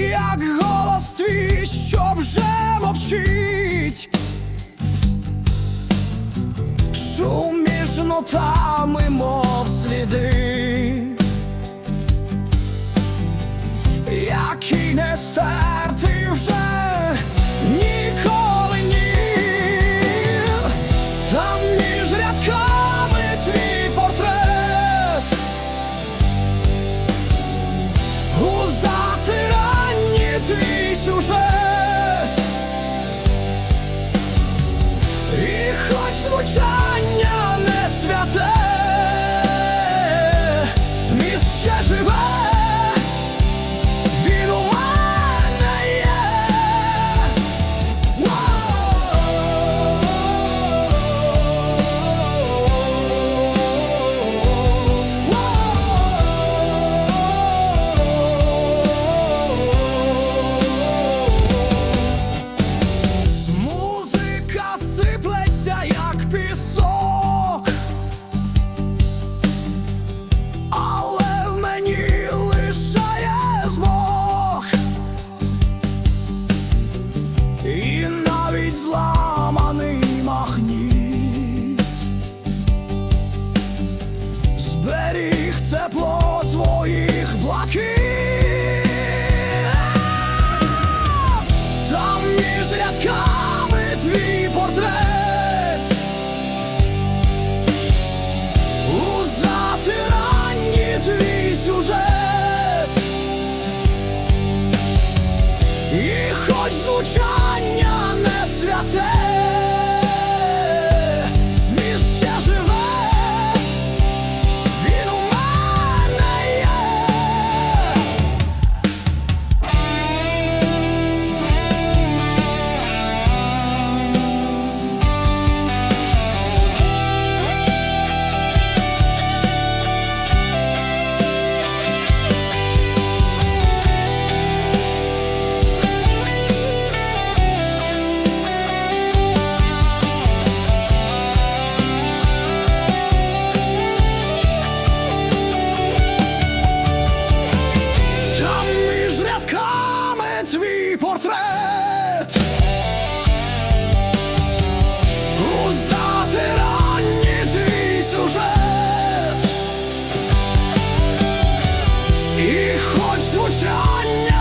як голос твій, що вже мовчить. Шум між нотами, мов сліди, сиплеться, як пісок, але в мені лишає змог, і навіть зламаний магніт. Зберіг тепло твоїх блакит. І хоч звучання не святе, switch on